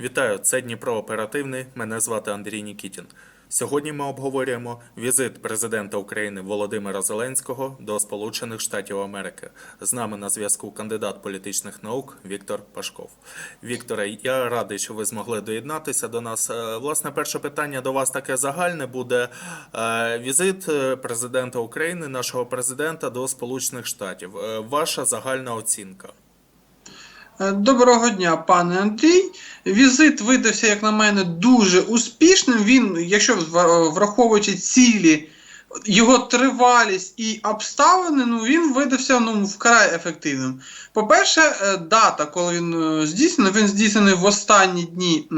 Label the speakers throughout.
Speaker 1: Вітаю, це Дніпро Оперативний. Мене звати Андрій Нікітін. Сьогодні ми обговорюємо візит президента України Володимира Зеленського до Сполучених Штатів Америки. З нами на зв'язку кандидат політичних наук Віктор Пашков. Вікторе, я радий, що ви змогли доєднатися до нас. Е, Власне, перше питання до вас таке загальне буде е, візит е, президента України, нашого президента до Сполучених Штатів. Ваша загальна оцінка.
Speaker 2: Е, Доброго дня, пане Андрій. Візит видався, як на мене, дуже успішним. Він, якщо враховуючи цілі, його тривалість і обставини, ну він видався ну, вкрай ефективним. По-перше, е, дата, коли він е, здійснений, він здійснений в останні дні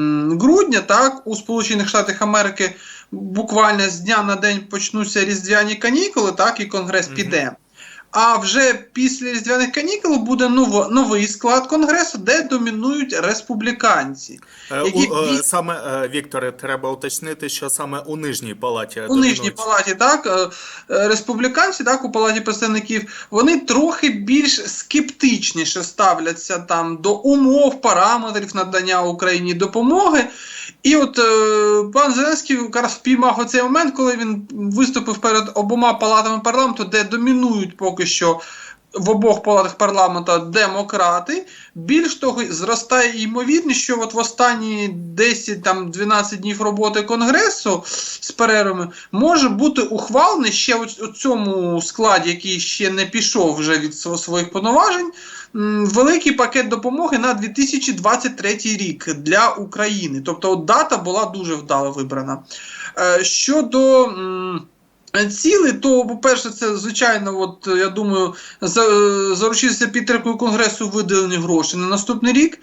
Speaker 2: грудня, так, у Сполучених Штатах Америки буквально з дня на день почнуться різдвяні канікули, так, і Конгрес
Speaker 1: Мгм.
Speaker 2: піде. А вже після різдвяних канікул буде ново, новий склад конгресу, де домінують республіканці.
Speaker 1: Е,
Speaker 2: Які
Speaker 1: у- е, Саме е, Вікторе, треба уточнити, що саме у нижній палаті
Speaker 2: У
Speaker 1: домінують.
Speaker 2: нижній палаті, так, республіканці, так, у палаті представників, вони трохи більш скептичніше ставляться там до умов, параметрів надання Україні допомоги. І от е, пан Зеленський якраз впіймав оцей момент, коли він виступив перед обома палатами парламенту, де домінують поки що в обох палатах парламенту демократи. Більш того, зростає ймовірність, що от в останні 10-12 днів роботи Конгресу з перервами може бути ухвалений ще у у цьому складі, який ще не пішов вже від своїх повноважень. Великий пакет допомоги на 2023 рік для України. Тобто, от дата була дуже вдало вибрана. Е, Щодо м, цілей, то, по-перше, це звичайно, от я думаю, за, е, заручитися підтримкою Конгресу виділені гроші на наступний рік.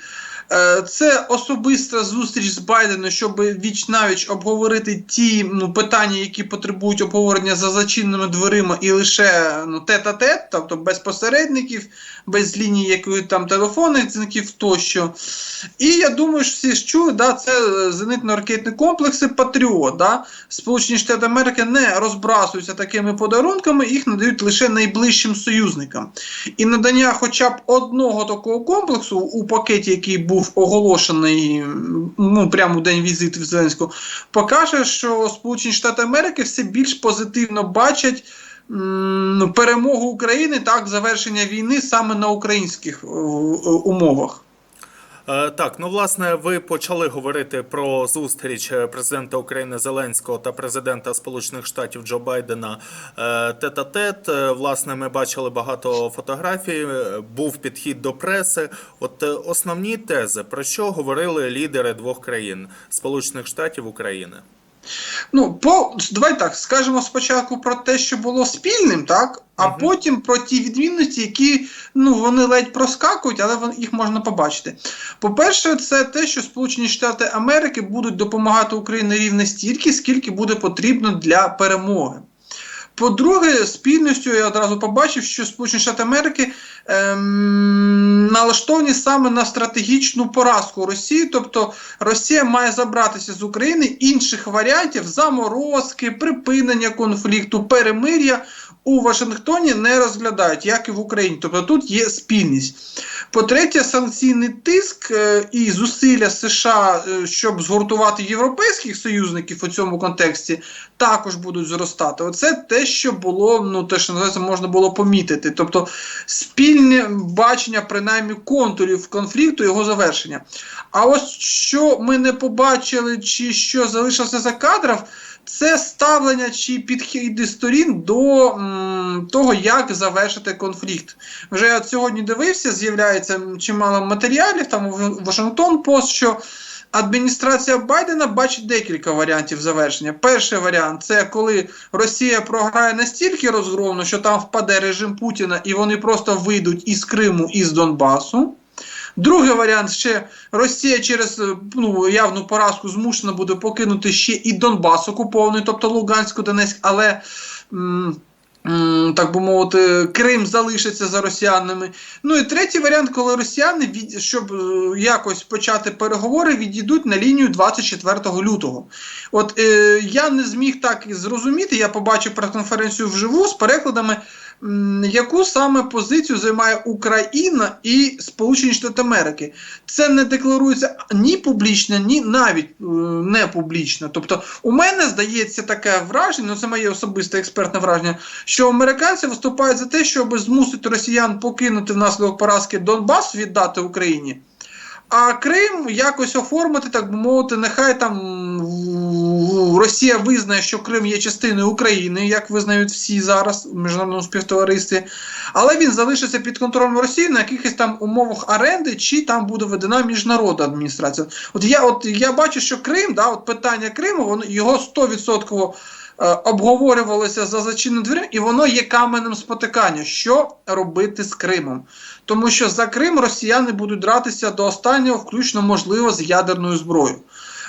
Speaker 2: Е, Це особиста зустріч з Байденом, щоб віч навіч обговорити ті ну, питання, які потребують обговорення за зачиненими дверима, і лише ну, тет-а-тет, тобто без посередників, без лінії якої там телефонних дзвінків тощо. І я думаю, що всі ж чули, да, це е, зенитно-ракетні комплекси Патріот. Да? Сполучені Штати Америки не розбрасуються такими подарунками, їх надають лише найближчим союзникам. І надання хоча б одного такого комплексу у пакеті, який був оголошений ну, прямо у день візиту Зеленського, покаже, що Сполучені Штати Америки все більш позитивно бачать. ну, Перемогу України так завершення війни саме на українських е, умовах.
Speaker 1: Е, Так, ну власне, ви почали говорити про зустріч е, президента України Зеленського та президента Сполучених Штатів Джо Байдена е, тет-а-тет. Е, Власне, ми бачили багато фотографій, е, був підхід до преси. От основні тези, про що говорили лідери двох країн Сполучених Штатів України.
Speaker 2: Ну, по давай так скажемо спочатку про те, що було спільним, так, а
Speaker 1: Мгм.
Speaker 2: потім про ті відмінності, які ну вони ледь проскакують, але вон- їх можна побачити. По-перше, це те, що Сполучені Штати Америки будуть допомагати Україні рівно стільки, скільки буде потрібно для перемоги. По-друге, спільністю я одразу побачив, що Сполучені Штати Америки ем, налаштовані саме на стратегічну поразку Росії, тобто Росія має забратися з України інших варіантів заморозки, припинення конфлікту, перемир'я у Вашингтоні не розглядають, як і в Україні. Тобто тут є спільність. По-третє, санкційний тиск е, і зусилля США, е, щоб згуртувати європейських союзників у цьому контексті, також будуть зростати. Оце те, що було, ну те, що називається, можна було помітити. Тобто спільне бачення, принаймні, контурів конфлікту, його завершення. А ось що ми не побачили, чи що залишилося за кадрів, це ставлення чи підхіди сторін до м, того, як завершити конфлікт. Вже я сьогодні дивився, з'являється чимало матеріалів, там Вашингтон Пост, що адміністрація Байдена бачить декілька варіантів завершення. Перший варіант це коли Росія програє настільки розгромно, що там впаде режим Путіна, і вони просто вийдуть із Криму і з Донбасу. Другий варіант ще Росія через е, ну, явну поразку змушена буде покинути ще і Донбас окупований, тобто Луганську, Донецьк, але. м, Так би мовити, Крим залишиться за росіянами. Ну і третій варіант, коли росіяни, від, щоб е, якось почати переговори, відійдуть на лінію 24 лютого. От е, я не зміг так зрозуміти, я побачив прес-конференцію вживу з перекладами. Яку саме позицію займає Україна і Сполучені Штати Америки. Це не декларується ні публічно, ні навіть е, не публічно. Тобто, у мене здається таке враження, ну це моє особисте експертне враження, що американці виступають за те, щоб змусити росіян покинути внаслідок поразки Донбас, віддати Україні. А Крим якось оформити, так би мовити, нехай там Росія визнає, що Крим є частиною України, як визнають всі зараз в міжнародному співтоваристві, але він залишиться під контролем Росії на якихось там умовах оренди, чи там буде введена міжнародна адміністрація. От я, от я бачу, що Крим, да, от питання Криму, воно його 100% е, обговорювалося за зачиненим дверима, і воно є каменем спотикання. Що робити з Кримом? Тому що за Крим росіяни будуть дратися до останнього, включно можливо, з ядерною зброєю.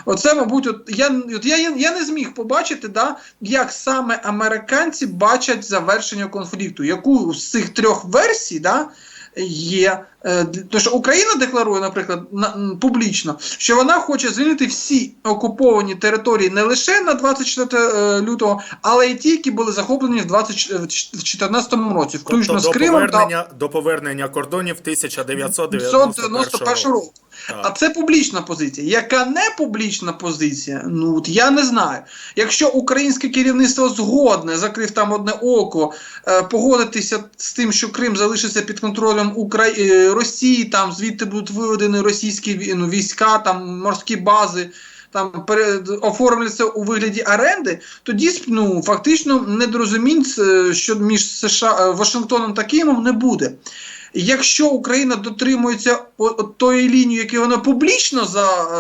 Speaker 2: Оце, мабуть, от я, от я, я не зміг побачити, да, як саме американці бачать завершення конфлікту. Яку з цих трьох версій да, є. Е, Тому що Україна декларує, наприклад, на, публічно, що вона хоче звільнити всі окуповані території не лише на 24 е, лютого, але й ті, які були захоплені в 2014 році, включно
Speaker 1: Тобто
Speaker 2: з
Speaker 1: до
Speaker 2: Кримом та
Speaker 1: до повернення кордонів 1991
Speaker 2: 1991 року.
Speaker 1: Так.
Speaker 2: А це публічна позиція. Яка не публічна позиція, ну от я не знаю. Якщо українське керівництво згодне, закрив там одне око, е, погодитися з тим, що Крим залишиться під контролем Украї... Росії, там звідти будуть виведені російські ну, війська, там морські бази. Там пере- оформляться у вигляді оренди, тоді ну, фактично недорозумінь е, що між США е, Вашингтоном та Києвом не буде. Якщо Україна дотримується от тої лінії, яку вона публічно за, е,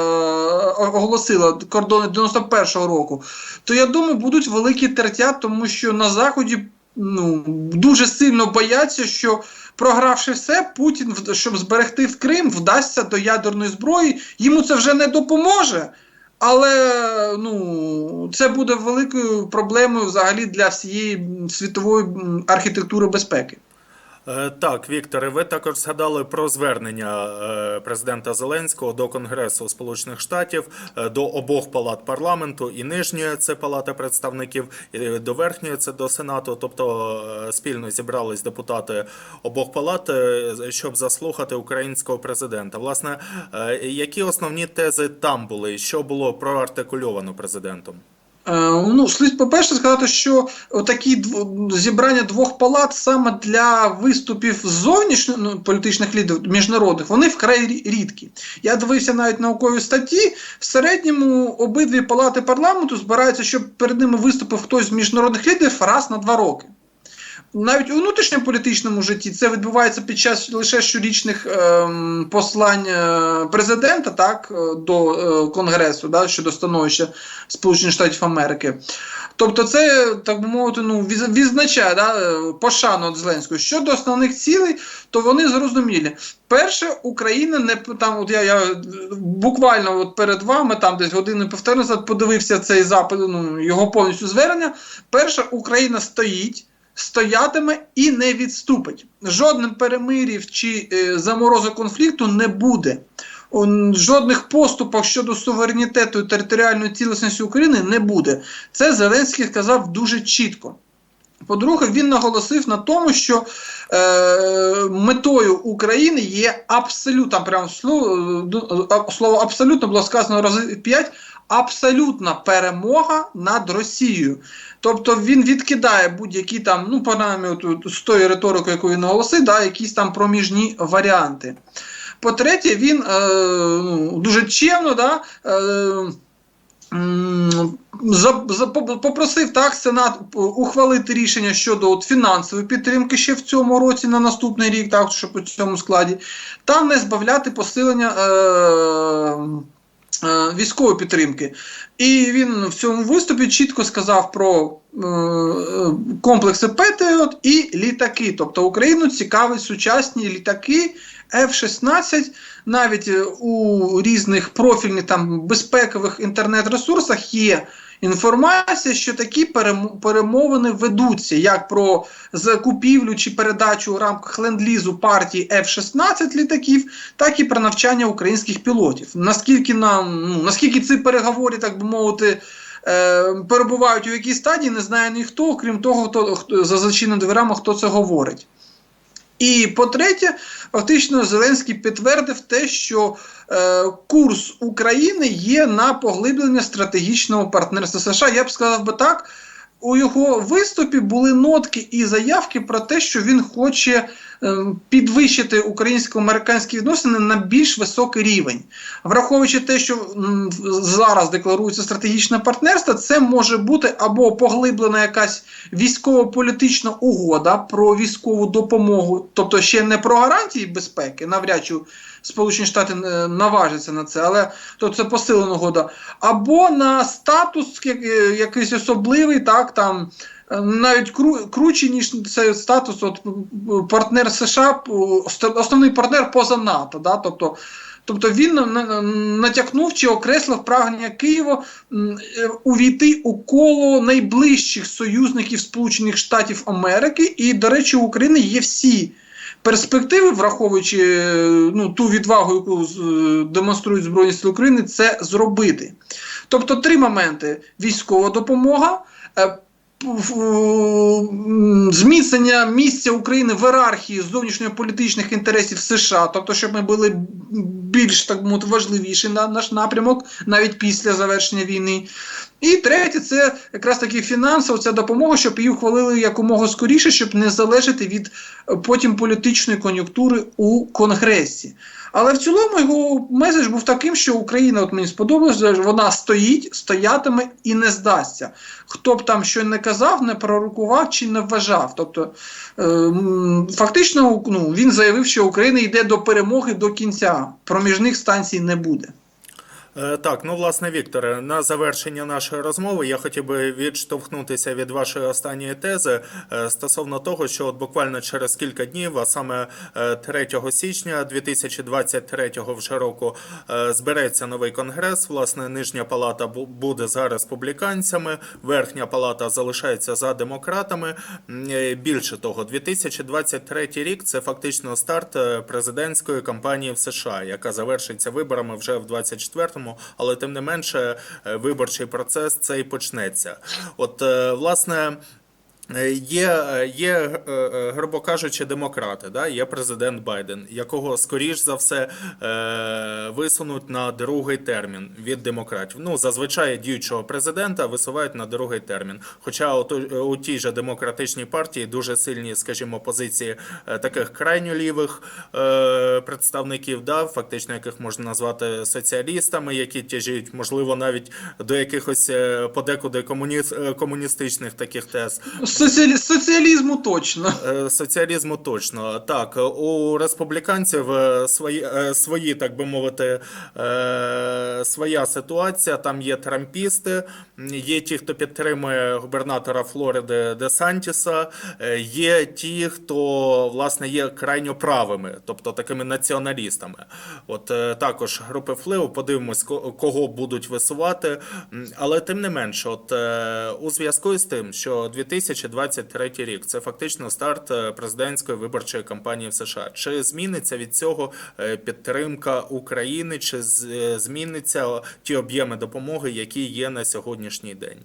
Speaker 2: оголосила кордони 91-го року, то я думаю, будуть великі тертя, тому що на Заході ну, дуже сильно бояться, що програвши все, Путін, щоб зберегти в Крим, вдасться до ядерної зброї. Йому це вже не допоможе. Але ну, це буде великою проблемою взагалі для всієї світової архітектури безпеки.
Speaker 1: Е, Так, Вікторе, ви також згадали про звернення е, президента Зеленського до Конгресу Сполучених Штатів, е, до обох палат парламенту, і нижньої це палата представників, і до верхньої це до Сенату. Тобто спільно зібрались депутати обох палат, щоб заслухати українського президента. Власне, які основні тези там були, що було проартикульовано президентом?
Speaker 2: Е, ну, слід, по-перше, сказати, що такі зібрання двох палат саме для виступів зовнішніх ну, політичних лідерів міжнародних, вони вкрай рідкі. Я дивився навіть наукові статті. В середньому обидві палати парламенту збираються, щоб перед ними виступив хтось з міжнародних лідерів раз на два роки. Навіть у внутрішньополітичному житті це відбувається під час лише щорічних ем, послань е, президента так, е, до е, Конгресу да, щодо становища Сполучених Штатів Америки. Тобто, це, так би мовити, ну, відзначає да, е, пошану від Зеленського. Щодо основних цілей, то вони зрозумілі. Перше, Україна не там, от я, я буквально от перед вами, там десь годину півтори назад подивився цей запит, ну, його повністю звернення. Перше, Україна стоїть стоятиме і не відступить. Жодним перемирів чи е, заморозок конфлікту не буде. Жодних поступок щодо суверенітету і територіальної цілісності України не буде. Це Зеленський сказав дуже чітко. По-друге, він наголосив на тому, що е, метою України є абсолютно, прямо слово, е, слово абсолютно було сказано рази 5, абсолютна перемога над Росією. Тобто він відкидає будь-які там, ну, принаймні, з тої риторики, яку він наголосив, да, якісь там проміжні варіанти. По-третє, він е, ну, дуже чемно да, е, попросив так Сенат ухвалити рішення щодо от, фінансової підтримки ще в цьому році на наступний рік, так, що по цьому складі, та не збавляти посилення. Е, Військової підтримки, і він в цьому виступі чітко сказав про е, е, комплекси Петріот і літаки. Тобто Україну цікавить сучасні літаки F-16, навіть е, у різних профільних там безпекових інтернет-ресурсах є інформація, що такі перемовини ведуться як про закупівлю чи передачу у рамках ленд-лізу партії F-16 літаків, так і про навчання українських пілотів. Наскільки нам, ну, наскільки ці переговори, так би мовити, е, перебувають у якій стадії, не знає ніхто, крім того, хто, хто за зачиненими дверима, хто це говорить. І по-третє, фактично Зеленський підтвердив те, що е, курс України є на поглиблення стратегічного партнерства США. Я б сказав би так. У його виступі були нотки і заявки про те, що він хоче підвищити українсько-американські відносини на більш високий рівень. Враховуючи те, що зараз декларується стратегічне партнерство, це може бути або поглиблена якась військово-політична угода про військову допомогу, тобто ще не про гарантії безпеки, навряд чи Сполучені Штати е, наважаться на це, але то це посилена угода, або на статус е, якийсь особливий, так там. Навіть кру, круче, ніж цей статус, от партнер США, основний партнер поза НАТО. Да? Тобто, тобто він на- на- натякнув чи окреслив прагнення Києва е, увійти у коло найближчих союзників Сполучених Штатів Америки. І, до речі, у України є всі перспективи, враховуючи е, ну, ту відвагу, яку е, демонструють Збройні Сили України, це зробити. Тобто три моменти: військова допомога. Зміцнення місця України в ієрархії зовнішньополітичних інтересів США, тобто, щоб ми були більш так мовити важливіші на наш напрямок, навіть після завершення війни. І третє, це якраз таки фінансова ця допомога, щоб її ухвалили якомога скоріше, щоб не залежати від е, потім політичної кон'юнктури у Конгресі. Але в цілому його меседж був таким, що Україна, от мені сподобалося, вона стоїть, стоятиме і не здасться. Хто б там що не казав, не пророкував чи не вважав. Тобто, е, фактично, ну, він заявив, що Україна йде до перемоги до кінця. Проміжних станцій не буде.
Speaker 1: Е, Так, ну власне, Вікторе, на завершення нашої розмови я хотів би відштовхнутися від вашої останньої тези е, стосовно того, що от буквально через кілька днів, а саме е, 3 січня 2023 вже року, е, збереться новий конгрес. Власне, нижня палата бу- буде за республіканцями, верхня палата залишається за демократами. Е, Більше того, 2023 рік це фактично старт е, президентської кампанії в США, яка завершиться виборами вже в 24-му, але тим не менше е, виборчий процес цей почнеться. От е, власне. Е, Є, е, є, е, грубо кажучи, демократи, да? є президент Байден, якого, скоріш за все, висунуть на другий термін від демократів. Ну, зазвичай діючого президента висувають на другий термін. Хоча у, у тій же демократичній партії дуже сильні, скажімо, позиції таких крайньо лівих представників, да? фактично яких можна назвати соціалістами, які тяжіють, можливо, навіть до якихось подекуди комуні... е, комуністичних таких тез.
Speaker 2: Соціалі... Соціалізму точно.
Speaker 1: Е, Соціалізму точно так. У республіканців е, свої, е, свої, так би мовити, своя ситуація. Там є трампісти, є ті, хто підтримує губернатора Флориди Де Сантіса, е, є ті, хто власне є крайньо правими, тобто такими націоналістами. От також групи впливу, подивимось, кого будуть висувати. Але тим не менше, от у зв'язку з тим, що 2023 рік це фактично старт е, президентської виборчої кампанії в США. Чи зміниться від цього е, підтримка України, чи е, зміниться ті об'єми допомоги, які є на сьогоднішній день?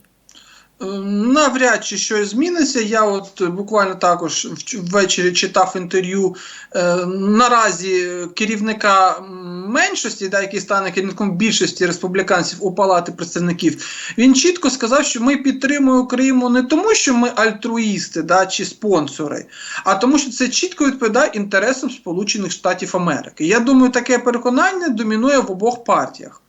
Speaker 2: Навряд чи щось зміниться. Я от буквально також ввечері читав інтерв'ю е, наразі керівника меншості, да, який стане керівником більшості республіканців у палати представників. Він чітко сказав, що ми підтримуємо Україну не тому, що ми альтруїсти да, чи спонсори, а тому, що це чітко відповідає інтересам Сполучених Штатів Америки. Я думаю, таке переконання домінує в обох партіях.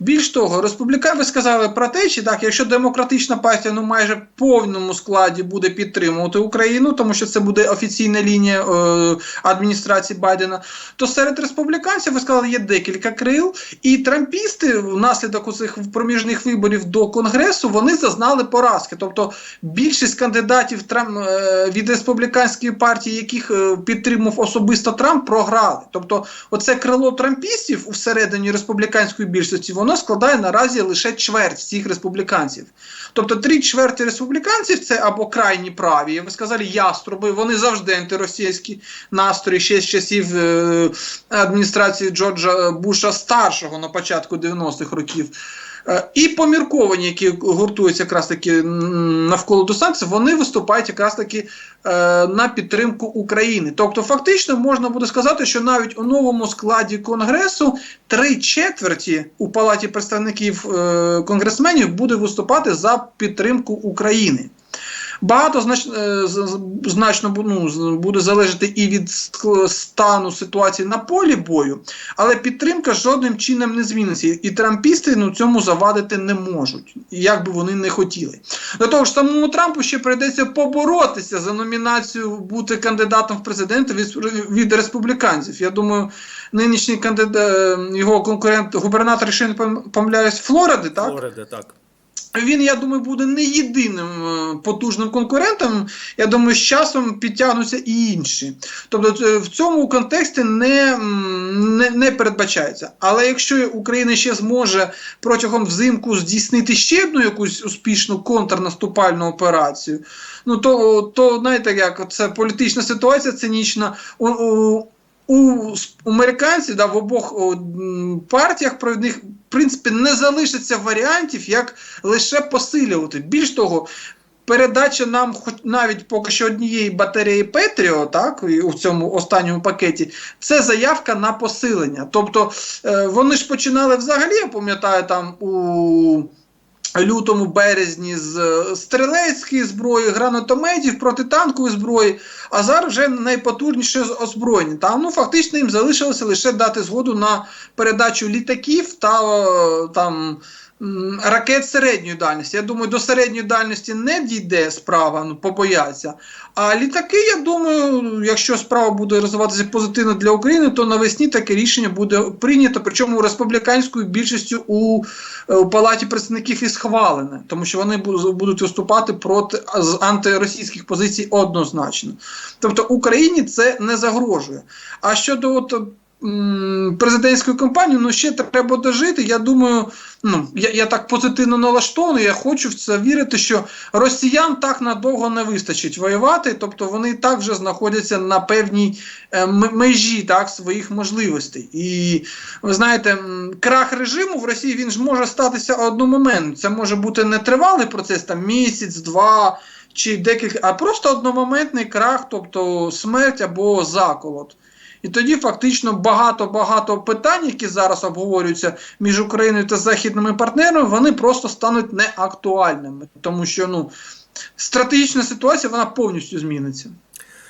Speaker 2: Більш того, республіканці сказали про те, чи так, якщо демократична партія ну майже повному складі буде підтримувати Україну, тому що це буде офіційна лінія е, адміністрації Байдена, то серед республіканців ви сказали, є декілька крил, і трампісти внаслідок оцих проміжних виборів до конгресу вони зазнали поразки. Тобто більшість кандидатів Трам, е, від республіканської партії, яких е, підтримав особисто Трамп, програли. Тобто, оце крило трампістів всередині республіканської більшості, воно складає наразі лише чверть всіх республіканців. Тобто три чверті республіканців це або крайні праві, ви сказали, яструби, вони завжди антиросійські настрої ще з часів е, адміністрації Джорджа Буша старшого на початку 90-х років. Е, І помірковані, які гуртуються якраз таки навколо до санкцій, вони виступають якраз таки е, на підтримку України. Тобто, фактично можна буде сказати, що навіть у новому складі Конгресу три четверті у Палаті представників е, конгресменів буде виступати за підтримку України. Багато е, з- з- значно ну, буде залежати і від стану ситуації на полі бою, але підтримка жодним чином не зміниться. І трампісти ну, цьому завадити не можуть, як би вони не хотіли. До того ж, самому Трампу ще прийдеться поборотися за номінацію бути кандидатом в президенти від, від республіканців. Я думаю, нинішній кандидат, його конкурент, губернатор, якщо не пом- помиляюсь, Флориди, так?
Speaker 1: Флориди, так.
Speaker 2: Він, я думаю, буде не єдиним е, потужним конкурентом. Я думаю, з часом підтягнуться і інші. Тобто е, в цьому контексті не, не, не передбачається. Але якщо Україна ще зможе протягом взимку здійснити ще одну якусь успішну контрнаступальну операцію, ну то, то знаєте, як це політична ситуація цинічна. У, у, у американців да, в обох партіях провідних в принципі не залишиться варіантів, як лише посилювати. Більш того, передача нам, хоч навіть поки що однієї батареї Петріо, так, у цьому останньому пакеті, це заявка на посилення. Тобто е, вони ж починали взагалі, я пам'ятаю, там у. Лютому березні з е, стрілецької зброї, гранатометів, протитанкової зброї, а зараз вже найпотужніше озброєння. Там ну фактично їм залишилося лише дати згоду на передачу літаків та е, там. Ракет середньої дальності. Я думаю, до середньої дальності не дійде справа, ну побояться. А літаки, я думаю, якщо справа буде розвиватися позитивно для України, то навесні таке рішення буде прийнято, причому республіканською більшістю у, е, у Палаті представників і схвалене, тому що вони будуть виступати проти з антиросійських позицій однозначно. Тобто Україні це не загрожує. А щодо от, м, президентської ну ще треба дожити. Я думаю, ну я, я так позитивно налаштований. Я хочу в це вірити, що росіян так надовго не вистачить воювати, тобто вони так вже знаходяться на певній е, межі так своїх можливостей. І ви знаєте, крах режиму в Росії він ж може статися одномоментно. Це може бути не тривалий процес, там місяць, два. Чи декілька, а просто одномоментний крах, тобто смерть або заколот. І тоді фактично багато-багато питань, які зараз обговорюються між Україною та західними партнерами, вони просто стануть неактуальними, тому що ну стратегічна ситуація вона повністю зміниться.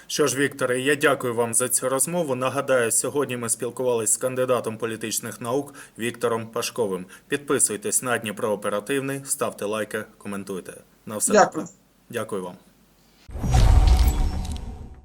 Speaker 1: Що ж, Вікторе, я дякую вам за цю розмову. Нагадаю, сьогодні ми спілкувалися з кандидатом політичних наук Віктором Пашковим. Підписуйтесь на Дніпро Оперативний, ставте лайки, коментуйте. На все
Speaker 2: Дякую.
Speaker 1: добре. Дякую вам.